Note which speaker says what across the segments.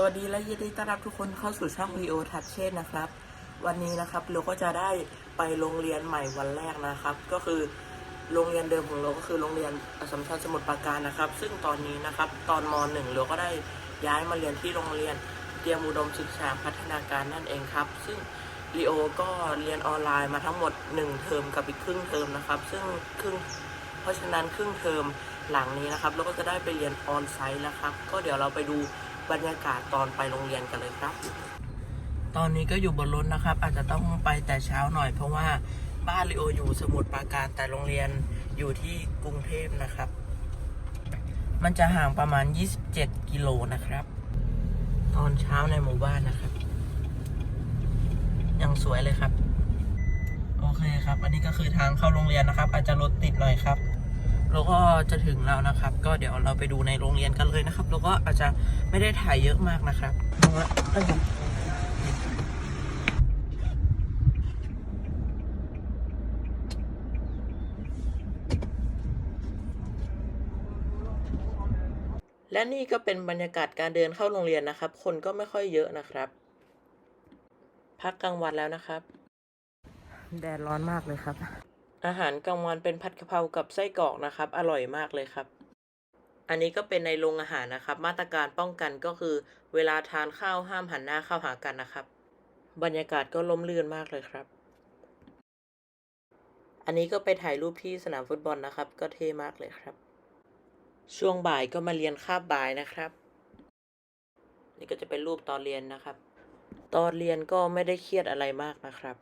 Speaker 1: สวัสดีและยินดีต้อนรับทุกคนเข้าสู่ช่อง VO t o u c h นะครับ วันนี้นะครับเราก็จะได้ไปโรงเรียนใหม่วันแรกนะครับ ก็คือโรงเรียนเดิมของเราก็คือโรงเรียนอสมชัญสมุทรปราการนะครับ ซึ่งตอนนี้นะครับตอนม .1 เราก็ได้ย้ายมาเรียนที่โรงเรียนเตรียมอุดมศึกษาพัฒนาการนั่นเองครับ ซึ่งลีโอก็เรียนออนไลน์มาทั้งหมด 1 เทอมกับอีกครึ่งเทอมนะครับ ซึ่งครึ่งเพราะฉะนั้นครึ่งเทอมหลังนี้นะครับเราก็จะได้ไปเรียนออนไซต์แล้วครับ ก็เดี๋ยวเราไปดู บรรยากาศตอนไปโรงเรียนกันเลยครับ ตอนนี้ก็อยู่บนรถนะครับ อาจจะต้องไปแต่เช้าหน่อย เพราะว่าบ้านลิโออยู่สมุทรปราการแต่โรงเรียนอยู่ที่กรุงเทพนะครับ มันจะห่างประมาณ 27 กิโลนะครับ ตอนเช้าในหมู่บ้านนะครับ ยังสวยเลยครับ โอเคครับ อันนี้ก็คือทางเข้าโรงเรียนนะครับ อาจจะรถติดหน่อยครับแล้วก็จะถึงแล้วนะครับ ก็เดี๋ยวเราไปดูในโรงเรียนกันเลยนะครับ แล้วก็อาจจะ ไม่ได้ถ่ายเยอะมากนะครับเอาละเอ้ยและนี่ก็เป็นบรรยากาศการเดินเข้าโรงเรียนนะครับ คนก็ไม่ค่อยเยอะนะครับ พักกลางวันแล้วนะครับ แดดร้อนมากเลยครับ อาหารกลางวันเป็นผัดกะเพรากับไส้กรอกนะครับ อร่อยมากเลยครับ อันนี้ก็เป็นในโรงอาหารนะครับ มาตรการป้องกันก็คือ เวลาทานข้าวห้ามหันหน้าเข้าหากันนะครับ บรรยากาศก็ล่มลื่นมากเลยครับ อันนี้ก็ไปถ่ายรูปที่สนามฟุตบอลนะครับ ก็เท่มากเลยครับ ช่วงบ่ายก็มาเรียนคาบบ่ายนะครับ นี่ก็จะเป็นรูปตอนเรียนนะครับ ตอนเรียนก็ไม่ได้เครียดอะไรมากนะครับ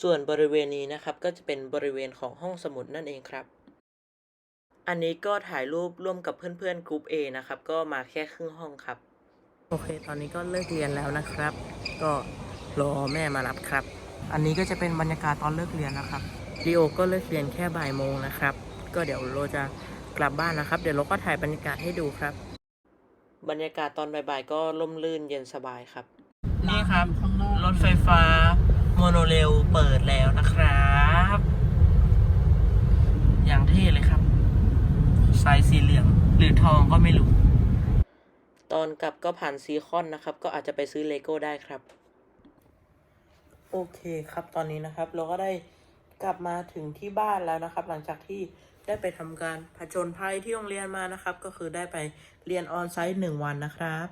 Speaker 1: ส่วนบริเวณนี้นะครับก็จะเป็นบริเวณของห้องสมุดนั่นเองครับ อันนี้ก็ถ่ายรูปร่วมกับเพื่อนๆกลุ่ม A นะครับ ก็มาแค่ครึ่งห้องครับ โอเค ตอนนี้ก็เลิกเรียนแล้วนะครับ ก็รอแม่มารับครับ อันนี้ก็จะเป็นบรรยากาศตอนเลิกเรียนนะครับลีโอก็เลิกเรียนแค่บ่ายโมงนะครับ ก็เดี๋ยวเราจะกลับบ้านนะครับ เดี๋ยวเราก็ถ่ายบรรยากาศให้ดูครับ บรรยากาศตอนบ่ายๆก็ร่มรื่นเย็นสบายครับ นี่ครับ
Speaker 2: ข้างนอก
Speaker 1: รถไฟฟ้าโมโนเรลเปิดแล้วนะครับ อย่างเท่เลยครับ สายสีเหลือง หรือทองก็ไม่รู้ ตอนกลับก็ผ่านซีคอนนะครับ ก็อาจจะไปซื้อเลโก้ได้ครับ โอเคครับตอนนี้นะครับ เราก็ได้กลับมาถึงที่บ้านแล้วนะครับ หลังจากที่ได้ไปทำการผจญภัยที่โรงเรียนมานะครับ ก็คือได้ไปเรียนออนไซต์หนึ่งวันนะครับ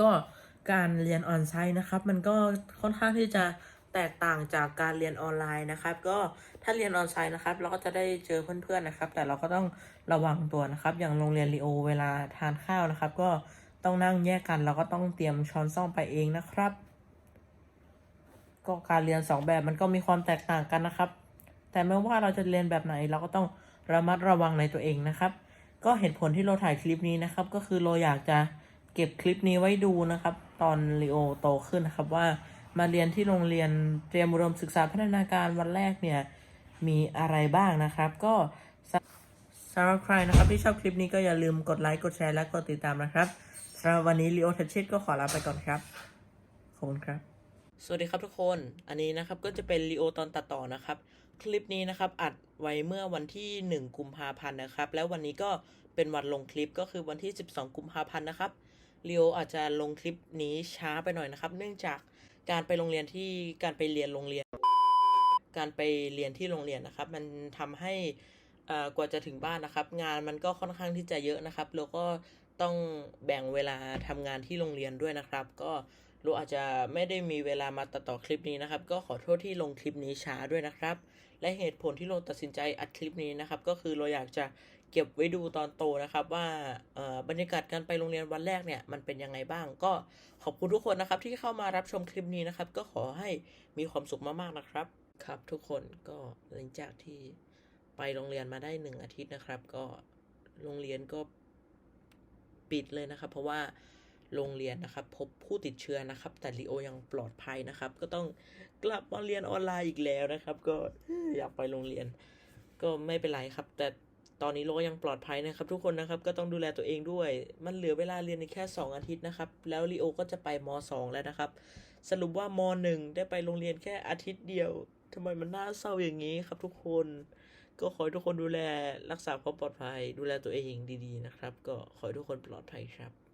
Speaker 1: ก็การเรียนออนไซต์นะครับ มันก็ค่อนข้างที่จะ แตกต่างจากการเรียนออนไลน์นะครับ ก็ถ้าเรียนออนไซต์นะครับ เราก็จะได้เจอเพื่อนๆนะครับ แต่เราก็ต้องระวังตัวนะครับ อย่างโรงเรียนรีโอเวลาทานข้าวนะครับ ก็ต้องนั่งแยกกันเราก็ต้องเตรียมช้อนซ่อมไปเองนะครับ ก็การเรียนสองแบบมันก็มีความแตกต่างกันนะครับ แต่ไม่ว่าเราจะเรียนแบบไหน เราก็ต้องระมัดระวังในตัวเองนะครับ ก็เหตุผลที่เราถ่ายคลิปนี้นะครับ ก็คือเราอยากจะเก็บคลิปนี้ไว้ดูนะครับ ตอนลีโอโตขึ้นนะครับว่า มาเรียนที่โรงเรียนเตรียมอุดมศึกษาพัฒนาการวันแรกเนี่ย มีอะไรบ้างนะครับ ก็สำหรับใครนะครับที่ชอบคลิปนี้ก็อย่าลืมกดไลค์กดแชร์และกดติดตามนะครับสำหรับวันนี้ลีโอทัชชิตก็ขอลาไปก่อนครับ ขอบคุณครับ สวัสดีครับทุกคน อันนี้นะครับก็จะเป็นรีโอตอนตัดต่อนะครับ คลิปนี้นะครับอัดไว้เมื่อวันที่ 1 กุมภาพันธ์นะครับ แล้ววันนี้ก็เป็นวันลงคลิปก็คือวันที่ 12 กุมภาพันธ์นะครับรีโออาจจะลงคลิปนี้ช้าไปหน่อยนะครับ เนื่องจาก การไปโรงเรียนที่การไปเรียนโรงเรียน การไปเรียนที่โรงเรียนนะครับ มันทำให้อ่อกว่าจะถึงบ้านนะครับ งานมันก็ค่อนข้างที่จะเยอะนะครับ แล้วก็ต้องแบ่งเวลาทำงานที่โรงเรียนด้วยนะครับ ก็เราอาจจะไม่ได้มีเวลามาตัดต่อคลิปนี้นะครับ ก็ขอโทษที่ลงคลิปนี้ช้าด้วยนะครับ และเหตุผลที่เราตัดสินใจอัดคลิปนี้นะครับ ก็คือเราอยากจะ เก็บไว้ดูตอนโตนะครับว่าบรรยากาศการไปโรงเรียนวันแรกเนี่ยมันเป็นยังไงบ้าง ก็ขอบคุณทุกคนนะครับที่เข้ามารับชมคลิปนี้นะครับ ก็ขอให้มีความสุขมากๆนะครับครับ ทุกคนก็หลังจากที่ไปโรงเรียนมาได้หนึ่งอาทิตย์นะครับ ก็โรงเรียนก็ปิดเลยนะครับ เพราะว่าโรงเรียนนะครับ พบผู้ติดเชื้อนะครับ แต่ลีโอยังปลอดภัยนะครับ ก็ต้องกลับมาเรียนออนไลน์อีกแล้วนะครับ ก็อยากไปโรงเรียน ก็ไม่เป็นไรครับ แต่ ตอนนี้โลยังปลอดภัยนะครับ ทุกคนนะครับก็ต้องดูแลตัวเองด้วย มันเหลือเวลาเรียนในแค่ 2 อาทิตย์นะครับ แล้วลีโอก็จะไปม 2 แล้วนะครับ สรุปว่าม1ได้ไปโรงเรียนแค่อาทิตย์เดียวทำไมมันน่าเศร้าอย่างนี้ครับ ทุกคน ก็ขอให้ทุกคนดูแลรักษาความปลอดภัย ดูแลตัวเองดีๆนะครับ ก็ขอให้ทุกคนปลอดภัยครับ